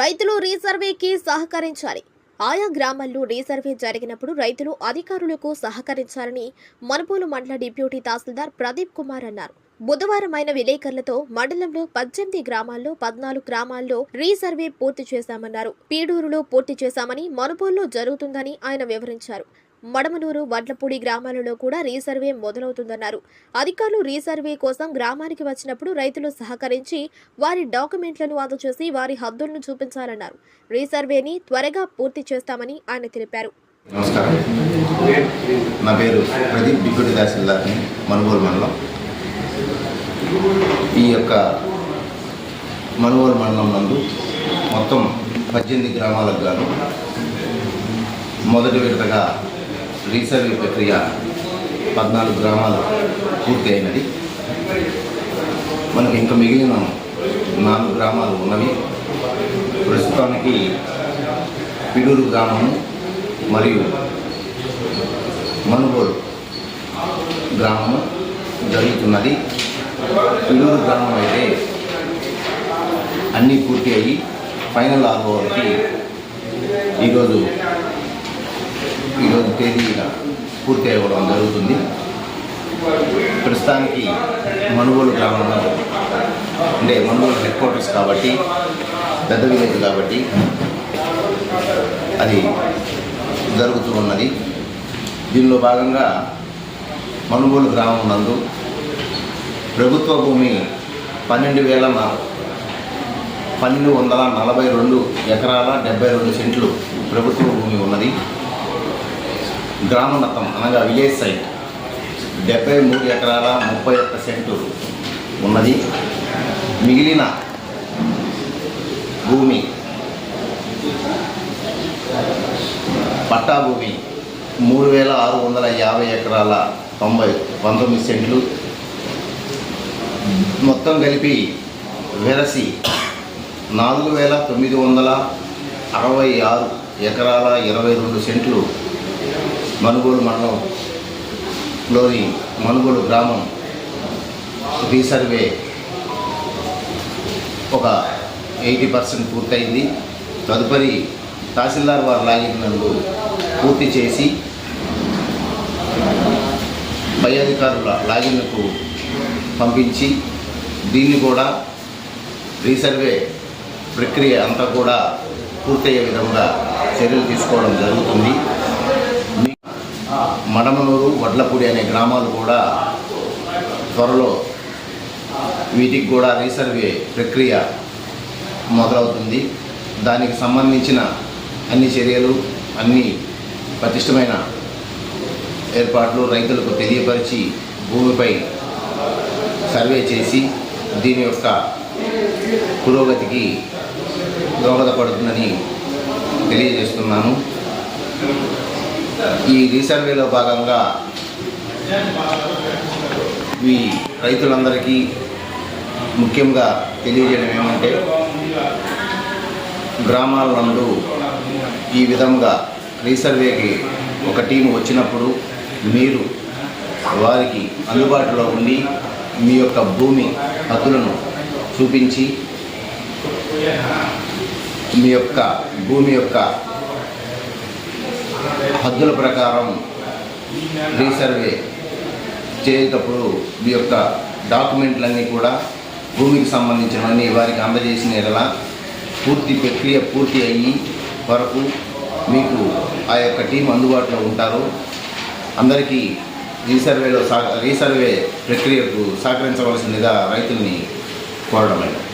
రైతులు రీసర్వేకి సహకరించాలి. ఆయా గ్రామాల్లో రీసర్వే జరిగినప్పుడు రైతులు అధికారులకు సహకరించాలని మనుపూలు మండల డిప్యూటీ తహసీల్దార్ ప్రదీప్ కుమార్ అన్నారు. బుధవారం అయిన విలేకరులతో మండలంలో పద్దెనిమిది గ్రామాల్లో పద్నాలుగు గ్రామాల్లో రీసర్వే పూర్తి చేశామన్నారు. పీడూరులో పూర్తి చేశామని మనుపూల్లో జరుగుతుందని ఆయన వివరించారు. మడమనూరు వడ్లపూడి గ్రామాలలో కూడా రీసర్వే మొదలవుతుందన్నారు. అధికారులు రీసర్వే కోసం గ్రామానికి వచ్చినప్పుడు రైతులు సహకరించి వారి డాక్యుమెంట్లను అందజేసి వారి హద్దులను చూపించాలన్నారు. రీసర్వేని త్వరగా పూర్తి చేస్తామని ఆయన తెలిపారు. నమస్కారం. నా పేరు ప్రదీప్ డిప్యూటీ తహసీల్దార్ని మనుగోలు మండలం. ఈ యొక్క మనుగోలు మండలం నందు మొత్తం పద్దెనిమిది గ్రామాలకు గాను మొదటి విడతగా రీసర్వే ప్రక్రియ పద్నాలుగు గ్రామాలు పూర్తి అయినది. మనకి ఇంకా మిగిలిన నాలుగు గ్రామాలు ఉన్నవి. ప్రస్తుతానికి పిడూరు గ్రామము మరియు మనుగోలు గ్రామము జరుగుతున్నది. పిడూరు గ్రామం అయితే అన్నీ పూర్తి అయ్యి ఫైనల్ ఆర్ఓవర్కి ఈరోజు ఈరోజు తేదీన పూర్తి అవ్వడం జరుగుతుంది. ప్రస్తుతానికి మనుగోలు గ్రామంలో అంటే మనుగోలు హెడ్ క్వార్టర్స్ కాబట్టి పెద్ద విలేజ్ కాబట్టి అది జరుగుతూ ఉన్నది. దీనిలో భాగంగా మనుగోలు గ్రామం నందు ప్రభుత్వ భూమి పన్నెండు వేల పన్నెండు వందల నలభై రెండు ఎకరాల డెబ్బై రెండు సెంట్లు ప్రభుత్వ భూమి ఉన్నది. గ్రామ నతం అనగా విలేజ్ సైట్. డెబ్బై మూడు ఎకరాల ముప్పై ఒక్క సెంటు ఉన్నది. మిగిలిన భూమి పట్టా భూమి మూడు వేల ఆరు వందల యాభై ఎకరాల తొంభై పంతొమ్మిది సెంట్లు. మొత్తం కలిపి వెరసి నాలుగు వేల తొమ్మిది వందల అరవై ఆరు ఎకరాల ఇరవై రెండు సెంట్లు మనుగోలు మండలంలోని మనుగోలు గ్రామం రీసర్వే ఒక ఎయిటీ పర్సెంట్ పూర్తయింది. తదుపరి తహసీల్దార్ వారు లాగినందు పూర్తి చేసి పై అధికారుల లాగిన్కు పంపించి దీన్ని కూడా రీసర్వే ప్రక్రియ అంతా కూడా పూర్తయ్యే విధంగా చర్యలు తీసుకోవడం జరుగుతుంది. మడమనూరు వడ్లపూడి అనే గ్రామాలు కూడా త్వరలో వీటికి కూడా రీసర్వే ప్రక్రియ మొదలవుతుంది. దానికి సంబంధించిన అన్ని చర్యలు అన్ని పటిష్టమైన ఏర్పాట్లు రైతులకు తెలియపరిచి భూమిపై సర్వే చేసి దీని యొక్క పురోగతికి దోహదపడుతుందని తెలియజేస్తున్నాను. ఈ రీసర్వేలో భాగంగా మీ రైతులందరికీ ముఖ్యంగా తెలియజేయడం ఏమంటే గ్రామాల నందు ఈ విధంగా రీసర్వేకి ఒక టీం వచ్చినప్పుడు మీరు వారికి అందుబాటులో ఉండి మీ యొక్క భూమి హద్దులను చూపించి మీ యొక్క భూమి యొక్క హద్దుల ప్రకారం రీసర్వే చేసేటప్పుడు మీ యొక్క డాక్యుమెంట్లన్నీ కూడా భూమికి సంబంధించినవన్నీ వారికి అందజేసిన ఎలా పూర్తి ప్రక్రియ పూర్తి అయ్యి వరకు మీకు ఆ యొక్క టీం అందుబాటులో ఉంటారు. అందరికీ రీసర్వేలో సా రీసర్వే ప్రక్రియకు సహకరించవలసిందిగా రైతుల్ని కోరడమైనది